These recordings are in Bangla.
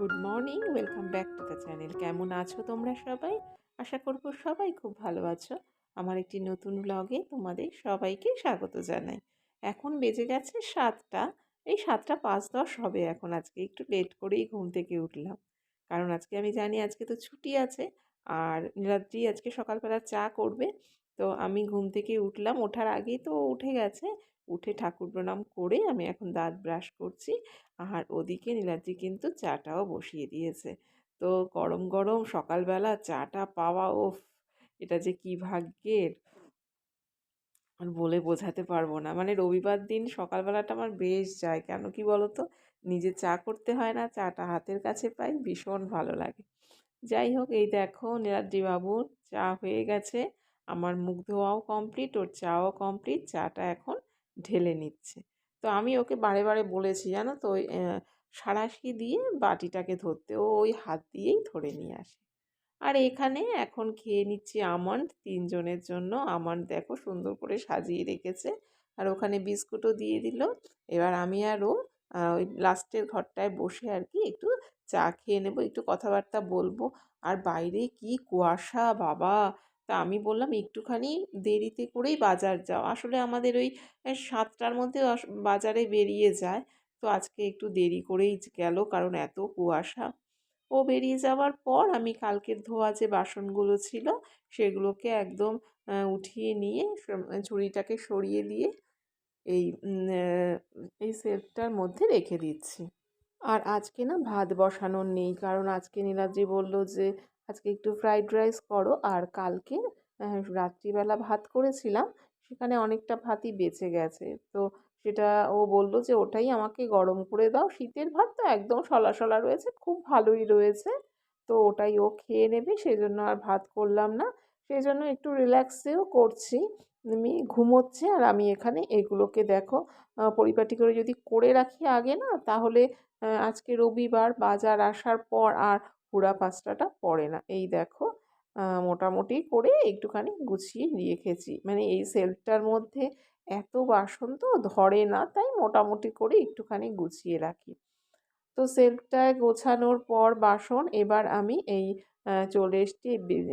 Good morning, welcome back to the channel. কেমন আছো তোমরা সবাই? আশা করব সবাই খুব ভালো আছো। আমার একটি নতুন ব্লগে তোমাদের সবাইকে স্বাগত জানাই। এখন বেজে গেছে সাতটা। এই সাতটা পাঁচ দশ হবে এখন। আজকে একটু লেট করেই ঘুম থেকে উঠলাম। কারণ আজকে আমি জানি আজকে তো ছুটি আছে। আর নীলাদ্রি আজকে সকালবেলা চা করবে। তো আমি ঘুম থেকে উঠলাম। ওঠার আগেই তো উঠে গেছে। উঠে ঠাকুর প্রণাম করে আমি এখন দাঁত ব্রাশ করছি। আর ওদিকে নীলাদ্রি কিন্তু চাটাও বসিয়ে দিয়েছে। তো গরম গরম সকালবেলা চাটা পাওয়া ও এটা যে কি ভাগ্যের! আর বলে বোঝাতে পারব না। মানে রবিবার দিন সকালবেলাটা আমার বেশ যায়। কেন কি বলো তো নিজে চা করতে হয় না, চাটা হাতের কাছে পাই, ভীষণ ভালো লাগে। যাই হোক, এই দেখো নীলাদ্রি বাবুর চা হয়ে গেছে। আমার মুখ ধোয়াও কমপ্লিট ওর চাও কমপ্লিট চাটা এখন ঢেলে নিচ্ছে। তো আমি ওকে বারে বারে বলেছি, জানো তো ওই সাঁড়াশি দিয়ে বাটিটাকে ধরতে। ও ওই হাত দিয়েই ধরে নিয়ে আসে। আর এখানে এখন খেয়ে নিচ্ছি আমন্ড। তিনজনের জন্য আমন্ড দেখো সুন্দর করে সাজিয়ে রেখেছে। আর ওখানে বিস্কুটও দিয়ে দিল। এবার আমি আর ও ওই লাস্টের ঘরটায় বসে আর কি একটু চা খেয়ে নেব, একটু কথাবার্তা বলব। আর বাইরে কি কুয়াশা, বাবা! তা আমি বললাম একটুখানি দেরিতে করেই বাজার যাও। আসলে আমাদের ওই সাতটার মধ্যে বাজারে বেরিয়ে যায়। তো আজকে একটু দেরি করেই গেল কারণ এত কুয়াশা। ও বেরিয়ে যাওয়ার পর আমি কালকের ধোয়া যে বাসনগুলো ছিল সেগুলোকে একদম উঠিয়ে নিয়ে ঝুড়িটাকে সরিয়ে দিয়ে এই এই সেলফটার মধ্যে রেখে দিচ্ছি। আর আজকে না ভাত বসানোর নেই কারণ আজকে নীলাদ্রি বলল যে আজকে একটু ফ্রাইড রাইস করো। আর কালকে রাত্রিবেলা ভাত করেছিলাম, সেখানে অনেকটা ভাতই বেঁচে গেছে। তো সেটা ও বলল যে, ওটাই আমাকে গরম করে দাও। শীতের ভাত তো একদম সলা সলা রয়েছে, খুব ভালোই রয়েছে। তো ওটাই ও খেয়ে নেবে সেই জন্য আর ভাত করলাম না। সেই জন্য একটু রিল্যাক্সেও করছি। আমি ঘুমোচ্ছে, আর আমি এখানে এগুলোকে দেখো পরিপাটি করে যদি করে রাখি আগে না, তাহলে আজকে রবিবার বাজার আসার পর আর হুড়া পাঁচটাটা পড়ে না। এই দেখো মোটামুটি করে একটুখানি গুছিয়ে রেখেছি মানে এই সেলফটার মধ্যে এত বাসন তো ধরে না, তাই মোটামুটি করে একটুখানি গুছিয়ে রাখি। তো সেলফটায় গোছানোর পর বাসন এবার আমি এই চলে এসছি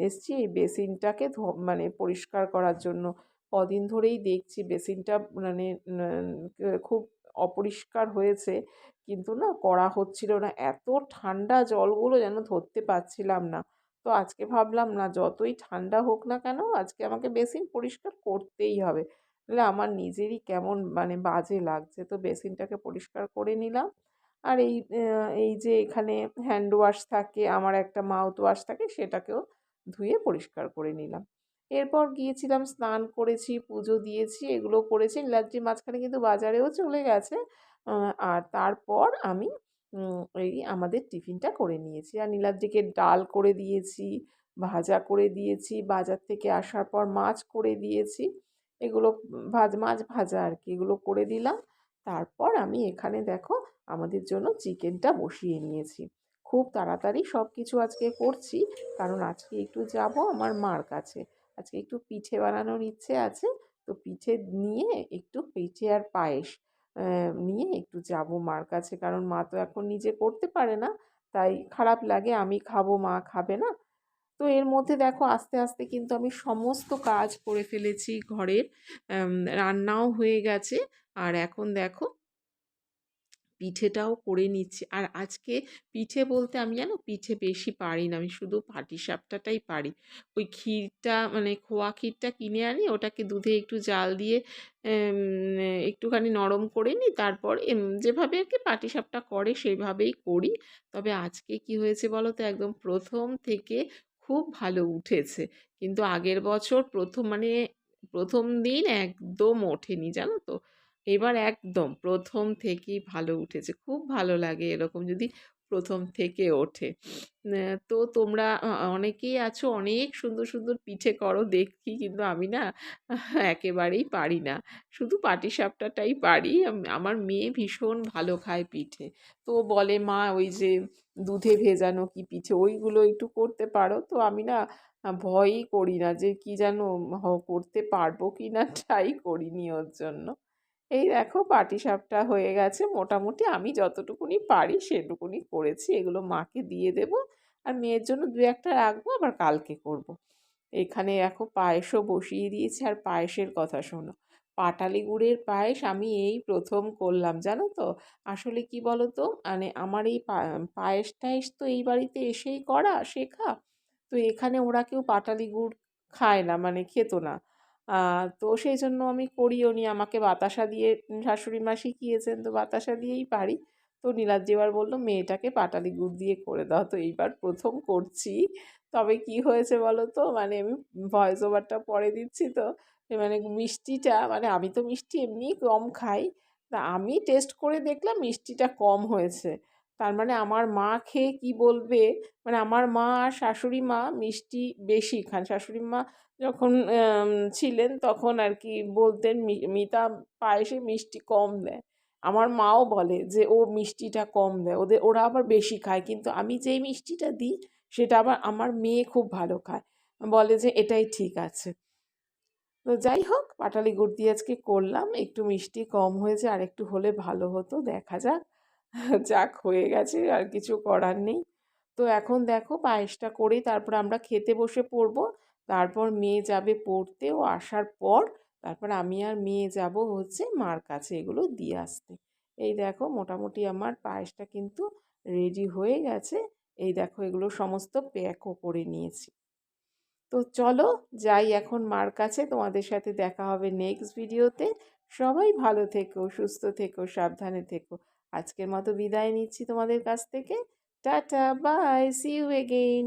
এসছি এই বেসিনটাকে মানে পরিষ্কার করার জন্য। কদিন ধরেই দেখছি বেসিনটা মানে খুব অপরিষ্কার হয়েছে। কিন্তু না করা হচ্ছিল না। এত ঠান্ডা জলগুলো যেন ধরতে পারছিলাম না। তো আজকে ভাবলাম না যতই ঠান্ডা হোক না কেন আজকে আমাকে বেসিন পরিষ্কার করতেই হবে। তাহলে আমার নিজেরই কেমন মানে বাজে লাগছে। তো বেসিনটাকে পরিষ্কার করে নিলাম। আর এই এই যে এখানে হ্যান্ড ওয়াশ থাকে, আমার একটা মাউথ ওয়াশ থাকে, সেটাকেও ধুয়ে পরিষ্কার করে নিলাম। এরপর গিয়েছিলাম, স্নান করেছি, পুজো দিয়েছি, এগুলো করেছি। নীলাদ্রি মাঝখানে কিন্তু বাজারেও চলে গেছে। আর তারপর আমি এই আমাদের টিফিনটা করে নিয়েছি। আর নীলাদ্রিকে ডাল করে দিয়েছি, ভাজা করে দিয়েছি, বাজার থেকে আসার পর মাছ করে দিয়েছি। এগুলো, ভাজ, মাছ ভাজা আর কি, এগুলো করে দিলাম। তারপর আমি এখানে দেখো, আমাদের জন্য চিকেনটা বসিয়ে নিয়েছি। খুব তাড়াতাড়ি সব কিছু আজকে করছি, কারণ আজকে একটু যাব আমার মার কাছে। আজকে একটু পিঠে বানানোর ইচ্ছে আছে। তো পিঠে নিয়ে একটু পিঠে আর পায়েস নিয়ে একটু যাব মার কাছে। কারণ মা তো এখন নিজে করতে পারে না, তাই খারাপ লাগে, আমি খাব, মা খাবে না। তো এর মধ্যে দেখো আস্তে আস্তে কিন্তু আমি সমস্ত কাজ করে ফেলেছি ঘরের। রান্নাও হয়ে গেছে। আর এখন দেখো পিঠেটাও করে নিচ্ছি। আর আজকে পিঠে বলতে আমি জানো পিঠে বেশি পারি না, আমি শুধু পাটিসাপটাটাই পারি। ওই ক্ষীরটা মানে খোয়া ক্ষীরটা কিনে আনি, ওটাকে দুধে একটু জাল দিয়ে একটুখানি নরম করে নিই, তারপর যেভাবে আর কি পাটিসাপটা করে সেইভাবেই করি। তবে আজকে কি হয়েছে বলো তো, একদম প্রথম থেকে খুব ভালো উঠেছে। কিন্তু আগের বছর প্রথম মানে প্রথম দিন একদম ওঠেনি, জানো তো। এবার একদম প্রথম থেকেই ভালো উঠেছে। খুব ভালো লাগে এরকম যদি প্রথম থেকে ওঠে। তো তোমরা অনেকেই আছো, অনেক সুন্দর সুন্দর পিঠে করো দেখি কিন্তু আমি না একেবারেই পারি না। শুধু পাটিসাপটাটাই পারি। আমার মেয়ে ভীষণ ভালো খায় পিঠে। তো বলে, মা, ওই যে দুধে ভেজানো কি পিঠে? ওইগুলো একটু করতে পারো? তো আমি না ভয়ই করি না যে কি যেন করতে পারব কি না ট্রাই করিনি ওর জন্য। এই দেখো পাটিসাপটা হয়ে গেছে। মোটামুটি আমি যতটুকুনি পারি সেটুকুনি করেছি। এগুলো মাকে দিয়ে দেব আর মেয়ের জন্য দু একটা রাখব, আবার কালকে করব। এখানে দেখো পায়েসও বসিয়ে দিয়েছি। আর পায়েসের কথা শোনো, পাটালি গুড়ের পায়েস আমি এই প্রথম করলাম, জানো তো? আসলে কি বলো তো মানে আমার এই পায়েস টায়েস তো এই বাড়িতে এসেই করা, শেখা। তো এখানে ওরা কেউ পাটালি গুড় খায় না মানে খেত না। তো সেই জন্য আমি করিও নি। আমাকে বাতাসা দিয়ে শাশুড়ি মা শিখিয়েছেন, তো বাতাসা দিয়েই পারি। তো নীলাদ্রি এবার বলল, মেয়েটাকে পাটালি গুড় দিয়ে করে দাও তো, এইবার প্রথম করছি। তবে কি হয়েছে বলো তো মানে আমি ভয়েস ওভারটা পরে দিচ্ছি তো মানে মিষ্টিটা মানে আমি তো মিষ্টি এমনিই কম খাই। তা আমি টেস্ট করে দেখলাম মিষ্টিটা কম হয়েছে। তার মানে আমার মা খেয়ে কি বলবে? মানে আমার মা আর শাশুড়ি মা মিষ্টি বেশি। খান শাশুড়ি মা যখন ছিলেন তখন আর কি বলতেন মিতা পায়েসে মিষ্টি কম দেয়। আমার মাও বলে যে, ও মিষ্টিটা কম দেয়। ওদের ওরা আবার বেশি খায়। কিন্তু আমি যেই মিষ্টিটা দিই, সেটা আবার আমার মেয়ে খুব ভালো খায়। বলে যে, এটাই ঠিক আছে। তো যাই হোক, পাটালি গুড় দিয়ে আজকে করলাম। একটু মিষ্টি কম হয়েছে আর একটু হলে ভালো হতো। দেখা যাক। যাক, হয়ে গেছে, আর কিছু করার নেই। তো এখন দেখো পায়েসটা করেই তারপর আমরা খেতে বসে পড়ব। তারপর মেয়ে যাবে পড়তে। ও আসার পর তারপর আমি আর মেয়ে যাব হচ্ছে মার কাছে এগুলো দিয়ে আসতে। এই দেখো মোটামুটি আমার পায়েসটা কিন্তু রেডি হয়ে গেছে। এই দেখো এগুলো সমস্ত প্যাকও করে নিয়েছি। তো চলো যাই এখন মার কাছে। তোমাদের সাথে দেখা হবে নেক্সট ভিডিওতে সবাই ভালো থেকো, সুস্থ থেকো, সাবধানে থেকো। আজকের মতো বিদায় নিচ্ছি তোমাদের কাছ থেকে। Ta-ta bye see you again